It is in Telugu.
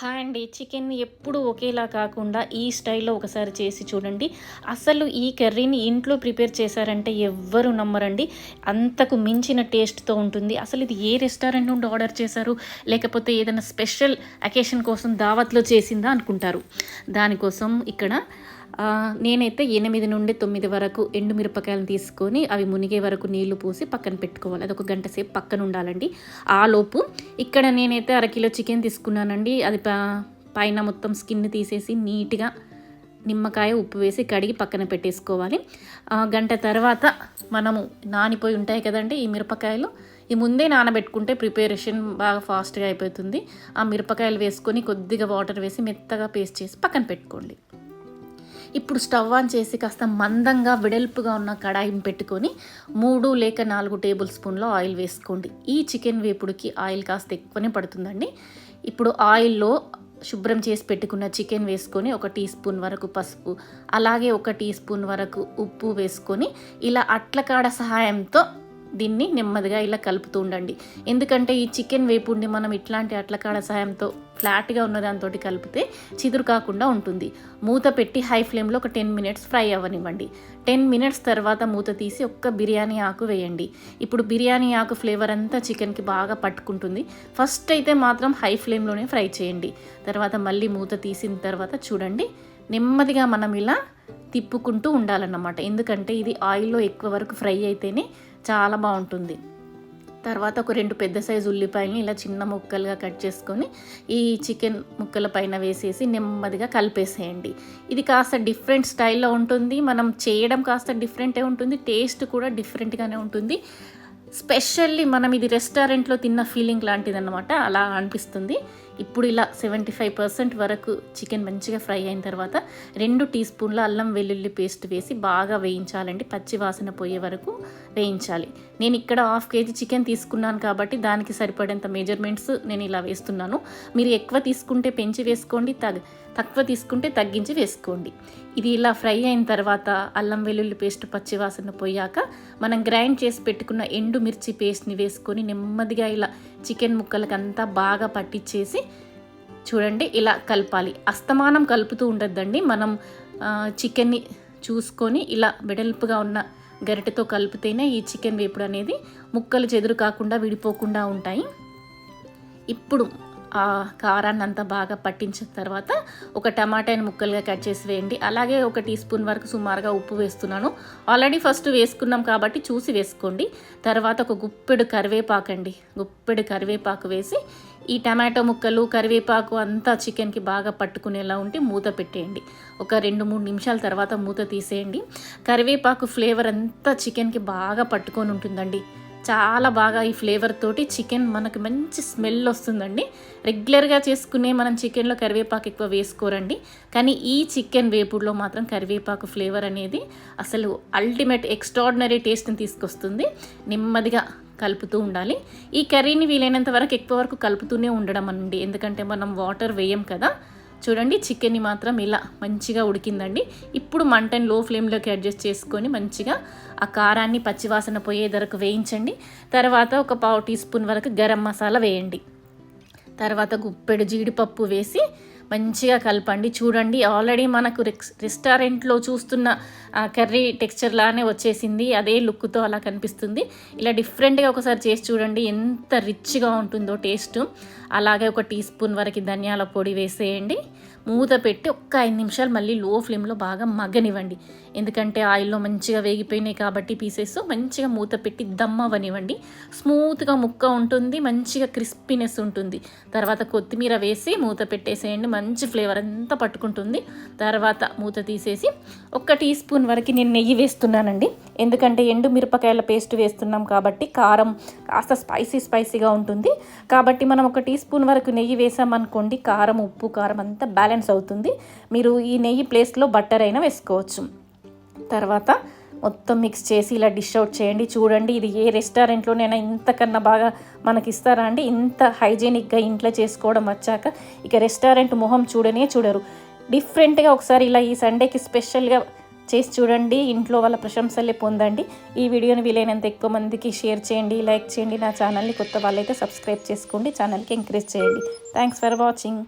హాయ్ అండి చికెన్ ఎప్పుడు ఒకేలా కాకుండా ఈ స్టైల్లో ఒకసారి చేసి చూడండి. అసలు ఈ కర్రీని ఇంట్లో ప్రిపేర్ చేశారంటే ఎవ్వరు నమ్మరండి. అంతకు మించిన టేస్ట్తో ఉంటుంది. అసలు ఇది ఏ రెస్టారెంట్ నుండి ఆర్డర్ చేశారు? లేకపోతే ఏదైనా స్పెషల్ అకేషన్ కోసం దావత్లో చేసిందా అనుకుంటారు. దానికోసం ఇక్కడ నేనైతే ఎనిమిది నుండి తొమ్మిది వరకు ఎండు మిరపకాయలను తీసుకొని అవి మునిగే వరకు నీళ్ళు పోసి పక్కన పెట్టుకోవాలి. అది ఒక గంట సేపు పక్కన ఉండాలండి. ఆ లోపు ఇక్కడ నేనైతే అరకిలో చికెన్ తీసుకున్నానండి. అది ప- పైన మొత్తం స్కిన్ తీసేసి నీట్గా నిమ్మకాయ ఉప్పు వేసి కడిగి పక్కన పెట్టేసుకోవాలి. ఆ, గంట తర్వాత మనము నానిపోయి ఉంటాయి కదండి ఈ మిరపకాయలు. ఈ ముందే నానబెట్టుకుంటే ప్రిపరేషన్ బాగా ఫాస్ట్గా అయిపోతుంది. ఆ మిరపకాయలు వేసుకొని కొద్దిగా వాటర్ వేసి మెత్తగా పేస్ట్ చేసి పక్కన పెట్టుకోండి. ఇప్పుడు స్టవ్ ఆన్ చేసి కాస్త మందంగా వెడల్పుగా ఉన్న కడాయిని పెట్టుకొని మూడు లేక నాలుగు టేబుల్ స్పూన్ల ఆయిల్ వేసుకోండి. ఈ చికెన్ వేపుడుకి ఆయిల్ కాస్త ఎక్కువనే పడుతుందండి. ఇప్పుడు ఆయిల్లో శుభ్రం చేసి పెట్టుకున్న చికెన్ వేసుకొని ఒక టీ స్పూన్ వరకు పసుపు అలాగే ఒక టీ స్పూన్ వరకు ఉప్పు వేసుకొని ఇలా అట్లకాడ సహాయంతో దీన్ని నెమ్మదిగా ఇలా కలుపుతూ ఉండండి. ఎందుకంటే ఈ చికెన్ వేపుడిని మనం ఇట్లాంటి అట్లకాడ సహాయంతో ఫ్లాట్గా ఉన్న దాంతో కలిపితే చిదురు కాకుండా ఉంటుంది. మూత పెట్టి హై ఫ్లేమ్లో ఒక టెన్ మినిట్స్ ఫ్రై అవ్వనివ్వండి. టెన్ మినిట్స్ తర్వాత మూత తీసి ఒక్క బిర్యానీ ఆకు వేయండి. ఇప్పుడు బిర్యానీ ఆకు ఫ్లేవర్ అంతా చికెన్కి బాగా పట్టుకుంటుంది. ఫస్ట్ అయితే మాత్రం హై ఫ్లేమ్లోనే ఫ్రై చేయండి. తర్వాత మళ్ళీ మూత తీసిన తర్వాత చూడండి. నెమ్మదిగా మనం ఇలా తిప్పుకుంటూ ఉండాలన్నమాట. ఎందుకంటే ఇది ఆయిల్లో ఎక్కువ వరకు ఫ్రై అయితేనే చాలా బాగుంటుంది. తర్వాత ఒక రెండు పెద్ద సైజు ఉల్లిపాయలని ఇలా చిన్న ముక్కలుగా కట్ చేసుకొని ఈ చికెన్ ముక్కల పైన వేసేసి నెమ్మదిగా కలిపేసేయండి. ఇది కాస్త డిఫరెంట్ స్టైల్లో ఉంటుంది. మనం చేయడం కాస్త డిఫరెంటే ఉంటుంది. టేస్ట్ కూడా డిఫరెంట్గానే ఉంటుంది. స్పెషల్లీ మనం ఇది రెస్టారెంట్లో తిన్న ఫీలింగ్ లాంటిదన్నమాట. అలా అనిపిస్తుంది. ఇప్పుడు ఇలా సెవెంటీ ఫైవ్ పర్సెంట్ వరకు చికెన్ మంచిగా ఫ్రై అయిన తర్వాత రెండు టీ స్పూన్ల అల్లం వెల్లుల్లి పేస్ట్ వేసి బాగా వేయించాలండి. పచ్చి వాసన పోయే వరకు వేయించాలి. నేను ఇక్కడ హాఫ్ కేజీ చికెన్ తీసుకున్నాను కాబట్టి దానికి సరిపడేంత మెజర్మెంట్స్ నేను ఇలా వేస్తున్నాను. మీరు ఎక్కువ తీసుకుంటే పెంచి వేసుకోండి తగ్ తక్కువ తీసుకుంటే తగ్గించి వేసుకోండి. ఇది ఇలా ఫ్రై అయిన తర్వాత అల్లం వెల్లుల్లి పేస్ట్ పచ్చి వాసన పోయాక మనం గ్రైండ్ చేసి పెట్టుకున్న ఎండు మిర్చి పేస్ట్ని వేసుకొని నెమ్మదిగా ఇలా చికెన్ ముక్కలకంతా బాగా పట్టించేసి చూడండి ఇలా కలపాలి. అస్తమానం కలుపుతూ ఉండొద్దండి. మనం చికెన్ని చూసుకొని ఇలా వెడల్పుగా ఉన్న గరిటెతో కలిపితేనే ఈ చికెన్ వేపుడు అనేది ముక్కలు చెదురు కాకుండా విడిపోకుండా ఉంటాయి. ఇప్పుడు ఆ కారాన్ని అంతా బాగా పట్టించిన తర్వాత ఒక టమాటాని ముక్కలుగా కట్ చేసి వేయండి. అలాగే ఒక టీ స్పూన్ వరకు సుమారుగా ఉప్పు వేస్తున్నాను. ఆల్రెడీ ఫస్ట్ వేసుకున్నాం కాబట్టి చూసి వేసుకోండి. తర్వాత ఒక గుప్పెడు కరివేపాకు అండి గుప్పెడు కరివేపాకు వేసి ఈ టమాటో ముక్కలు కరివేపాకు అంతా చికెన్కి బాగా పట్టుకునేలా ఉంటే మూత పెట్టేయండి. ఒక రెండు మూడు నిమిషాల తర్వాత మూత తీసేయండి. కరివేపాకు ఫ్లేవర్ అంతా చికెన్కి బాగా పట్టుకొని ఉంటుందండి. చాలా బాగా ఈ ఫ్లేవర్ తోటి చికెన్ మనకు మంచి స్మెల్ వస్తుందండి. రెగ్యులర్గా చేసుకునే మనం చికెన్లో కరివేపాకు ఎక్కువ వేసుకోరండి. కానీ ఈ చికెన్ వేపుడులో మాత్రం కరివేపాకు ఫ్లేవర్ అనేది అసలు అల్టిమేట్ ఎక్స్ట్రాడినరీ టేస్ట్ని తీసుకొస్తుంది. నెమ్మదిగా కలుపుతూ ఉండాలి. ఈ కర్రీని వీలైనంత వరకు ఎక్కువ వరకు కలుపుతూనే ఉండడం అండి ఎందుకంటే మనం వాటర్ వేయం కదా. చూడండి చికెన్ని మాత్రం ఇలా మంచిగా ఉడికిందండి. ఇప్పుడు మంటని లో ఫ్లేమ్లోకి అడ్జస్ట్ చేసుకొని మంచిగా ఆ కారాన్ని పచ్చివాసన పోయే ధరకు వేయించండి. తర్వాత ఒక పావు టీ స్పూన్ వరకు గరం మసాలా వేయండి. తర్వాత గుప్పెడు జీడిపప్పు వేసి మంచిగా కలపండి. చూడండి ఆల్రెడీ మనకు రెక్స్ రెస్టారెంట్లో చూస్తున్న ఆ, కర్రీ టెక్స్చర్ లానే వచ్చేసింది. అదే లుక్తో అలా కనిపిస్తుంది. ఇలా డిఫరెంట్గా ఒకసారి చేసి చూడండి ఎంత రిచ్గా ఉంటుందో టేస్ట్. అలాగే ఒక టీ స్పూన్ వరకు ధనియాల పొడి వేసేయండి. మూత పెట్టి ఒక్క ఐదు నిమిషాలు మళ్ళీ లో ఫ్లేమ్లో బాగా మగ్గనివ్వండి. ఎందుకంటే ఆయిల్లో మంచిగా వేగిపోయినాయి కాబట్టి పీసెస్ మంచిగా మూత పెట్టి దమ్ అవ్వనివ్వండి. స్మూత్గా ముక్క ఉంటుంది మంచిగా క్రిస్పీనెస్ ఉంటుంది. తర్వాత కొత్తిమీర వేసి మూత పెట్టేసేయండి మంచి ఫ్లేవర్ అంతా పట్టుకుంటుంది. తర్వాత మూత తీసేసి ఒక్క టీ స్పూన్ వరకు నేను నెయ్యి వేస్తున్నానండి. ఎందుకంటే ఎండు మిరపకాయల పేస్ట్ వేస్తున్నాం కాబట్టి కారం కాస్త స్పైసీ స్పైసీగా ఉంటుంది. కాబట్టి మనం ఒక టీ స్పూన్ వరకు నెయ్యి వేసామనుకోండి కారం ఉప్పు కారం అంతా బ్యాలెన్స్ అవుతుంది. మీరు ఈ నెయ్యి ప్లేస్లో బట్టర్ అయినా వేసుకోవచ్చు. తర్వాత మొత్తం మిక్స్ చేసి ఇలా డిష్ అవుట్ చేయండి. చూడండి ఇది ఏ రెస్టారెంట్లోనైనా ఇంతకన్నా బాగా మనకి ఇస్తారా అండి? ఇంత హైజీనిక్గా ఇంట్లో చేసుకోవడం వచ్చాక ఇక రెస్టారెంట్ మొహం చూడనే చూడరు. డిఫరెంట్గా ఒకసారి ఇలా ఈ సండేకి స్పెషల్గా చేసి చూడండి. ఇంట్లో వాళ్ళ ప్రశంసలే పొందండి. ఈ వీడియోని వీలైనంత ఎక్కువ మందికి షేర్ చేయండి లైక్ చేయండి. నా ఛానల్ని కొత్త వాళ్ళైతే సబ్స్క్రైబ్ చేసుకోండి. ఛానల్కి ఎంకరేజ్ చేయండి. Thanks for watching